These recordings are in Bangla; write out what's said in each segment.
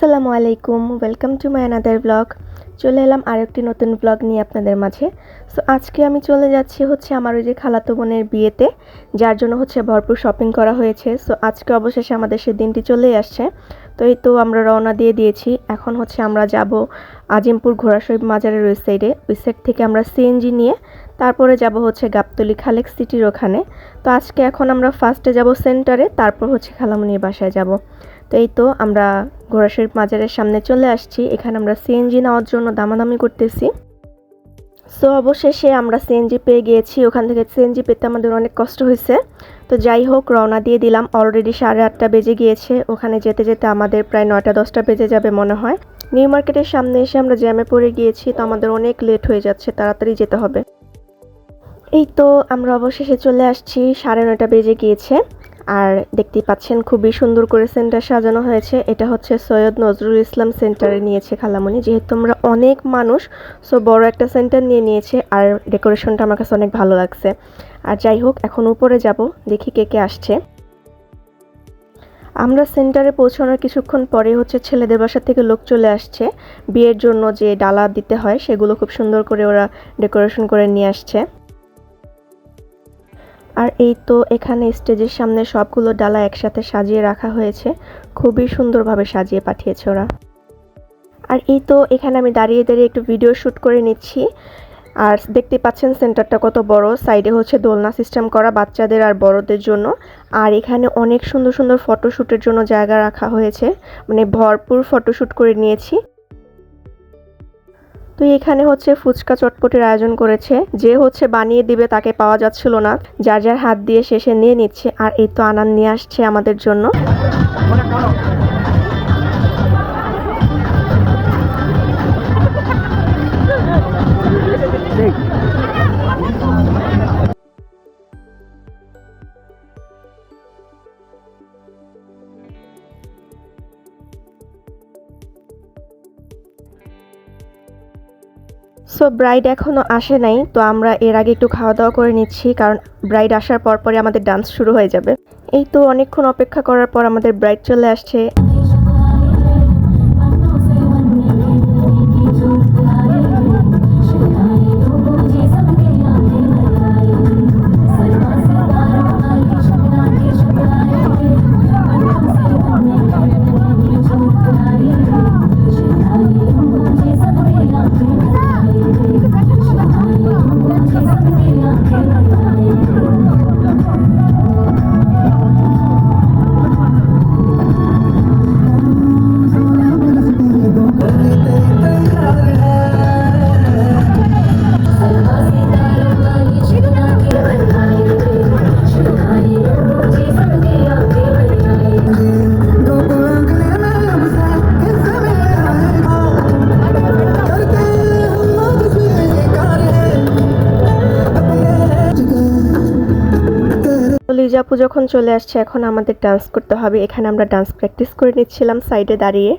আসসালামু আলাইকুম welcome to my another blog চলে এলাম আরেকটি নতুন ব্লগ নিয়ে আপনাদের মাঝে। সো আজকে আমি চলে যাচ্ছি হচ্ছে আমার ওই যে খালাতো বোনের বিয়েতে, যার জন্য হচ্ছে ভরপুর শপিং করা হয়েছে। সো আজকে অবশেষে আমাদের সেই দিনটি চলেই আসছে। তো এই তো আমরা রওনা দিয়ে দিয়েছি। এখন হচ্ছে আমরা যাব আজিমপুর ঘোড়া মাজারের ওই সাইডে ওই সাইড থেকে আমরা সিএনজি নিয়ে, তারপরে যাব হচ্ছে গাবতলি খালেক সিটির ওখানে। তো আজকে এখন আমরা ফার্স্টে যাব সেন্টারে তারপর হচ্ছে খালামুনির বাসায় যাব। তো এই তো আমরা ঘোড়াশরীফ মাজারের সামনে চলে আসছি। এখানে আমরা সিএনজি নেওয়ার জন্য দামাদামি করতেছি। সো অবশেষে আমরা সিএনজি পেয়ে গিয়েছি। ওখান থেকে সিএনজি পেতে আমাদের অনেক কষ্ট হয়েছে। তো যাই হোক, রওনা দিয়ে দিলাম। অলরেডি সাড়ে আটটা বেজে গিয়েছে। ওখানে যেতে যেতে আমাদের প্রায় নয়টা, দশটা বেজে যাবে মনে হয়। নিউ মার্কেটের সামনে এসে আমরা জ্যামে পড়ে গিয়েছি। তো আমাদের অনেক লেট হয়ে যাচ্ছে। তাড়াতাড়ি যেতে হবে। এই তো আমরা অবশেষে চলে আসছি। সাড়ে নয়টা বেজে গিয়েছে। আর দেখতেই পাচ্ছেন খুবই সুন্দর করে সেন্টার সাজানো হয়েছে। এটা হচ্ছে সৈয়দ নজরুল ইসলাম সেন্টারে নিয়েছে খালামণি যেহেতু আমরা অনেক মানুষ, সো বড় একটা সেন্টার নিয়ে নিয়েছে আর ডেকোরেশনটা আমার কাছে অনেক ভালো লাগছে। আর যাই হোক, এখন উপরে যাব, দেখি কে কে আসছে। আমরা সেন্টারে পৌঁছানোর কিছুক্ষণ পরে হচ্ছে ছেলেদের বাসা থেকে লোক চলে আসছে। বিয়ের জন্য যে ডালা দিতে হয়, সেগুলো খুব সুন্দর করে ওরা ডেকোরেশন করে নিয়ে আসছে। আর এই তো এখানে স্টেজের সামনে সবগুলো ডালা একসাথে সাজিয়ে রাখা হয়েছে। খুবই সুন্দরভাবে সাজিয়ে পাঠিয়েছে ওরা। আর এই তো এখানে আমি দাঁড়িয়ে দাঁড়িয়ে একটু ভিডিও শ্যুট করে নিচ্ছি। আর দেখতে পাচ্ছেন সেন্টারটা কত বড়। সাইডে হচ্ছে দোলনা সিস্টেম করা বাচ্চাদের আর বড়দের জন্য। আর এখানে অনেক সুন্দর সুন্দর ফটোশ্যুটের জন্য জায়গা রাখা হয়েছে। মানে ভরপুর ফটোশ্যুট করে নিয়েছি। তো এখানে হচ্ছে ফুচকা চটপটের আয়োজন করেছে। যে হচ্ছে বানিয়ে দিবে তাকে পাওয়া যাচ্ছিল না। যার যার হাত দিয়ে শেষে নিয়ে নিচ্ছে। আর এই তো আনান নিয়ে আসছে আমাদের জন্য। সো ব্রাইড এখনও আসে নাই, তো আমরা এর আগে একটু খাওয়া দাওয়া করে নিচ্ছি, কারণ ব্রাইড আসার পর পরে আমাদের ডান্স শুরু হয়ে যাবে। এই তো অনেকক্ষণ অপেক্ষা করার পর আমাদের ব্রাইড চলে আসছে। লিজাপু যখন চলে আসছে, এখন আমাদের ডান্স করতে হবে। এখানে আমরা ডান্স প্র্যাকটিস করে নিচ্ছিলাম সাইডে দাঁড়িয়ে।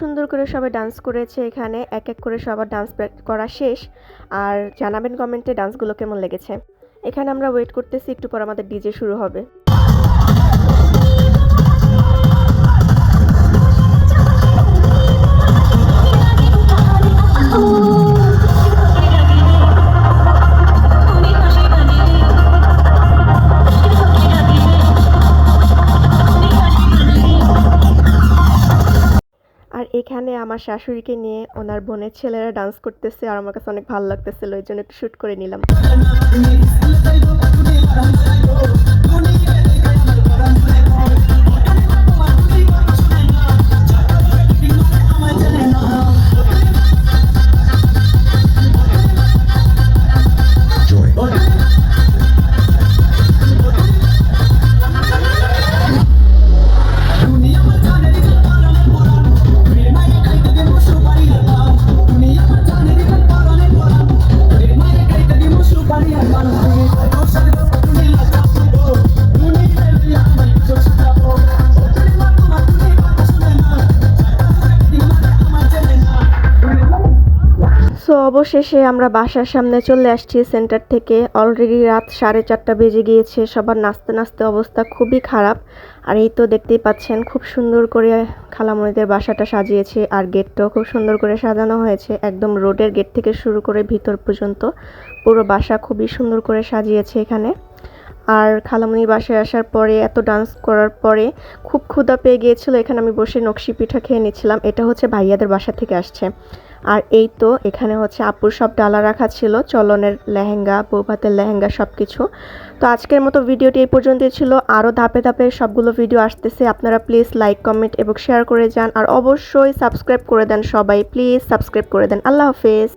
সুন্দর করে সবাই ডান্স করেছে এখানে, এক এক করে সবার ডান্স করা শেষ। আর জানাবেন কমেন্টে ডান্সগুলো কেমন লেগেছে। এখানে আমরা ওয়েট করতেছি, একটু পর আমাদের ডিজে শুরু হবে। এখানে আমার শাশুড়িকে নিয়ে ওনার বোনের ছেলেরা ডান্স করতেছে আর আমার কাছে অনেক ভালো লাগতেছিল, ওই জন্য একটু শ্যুট করে নিলাম। অবশেষে আমরা বাসার সামনে চলে আসছি সেন্টার থেকে। অলরেডি রাত সাড়ে চারটা বেজে গিয়েছে, সবার নাচতে নাচতে অবস্থা খুবই খারাপ। আর এই তো দেখতেই পাচ্ছেন, খুব সুন্দর করে খালামণিদের বাসাটা সাজিয়েছে আর গেটটাও খুব সুন্দর করে সাজানো হয়েছে, একদম রোডের গেট থেকে শুরু করে ভিতর পর্যন্ত। পুরো বাসা খুবই সুন্দর করে সাজিয়েছে এখানে। আর খালামণির বাসায় আসার পরে, এত ডান্স করার পরে খুব ক্ষুধা পেয়ে গিয়েছিল। এখানে আমি বসে নকশি পিঠা খেয়ে নিচ্ছিলাম। এটা হচ্ছে ভাইয়াদের বাসা থেকে আসছে। আর এই তো এখানে হচ্ছে আপুর সব ডালা রাখা ছিল, চলনের লেহেঙ্গা, বৌভাতের লেহেঙ্গা সব কিছু তো আজকের মতো ভিডিওটি এই পর্যন্তই ছিল। আরও ধাপে ধাপে সবগুলো ভিডিও আসতেছে। আপনারা প্লিজ লাইক কমেন্ট এবং শেয়ার করে যান। আর অবশ্যই সাবস্ক্রাইব করে দেন সবাই। প্লিজ সাবস্ক্রাইব করে দেন। আল্লাহ হাফেজ।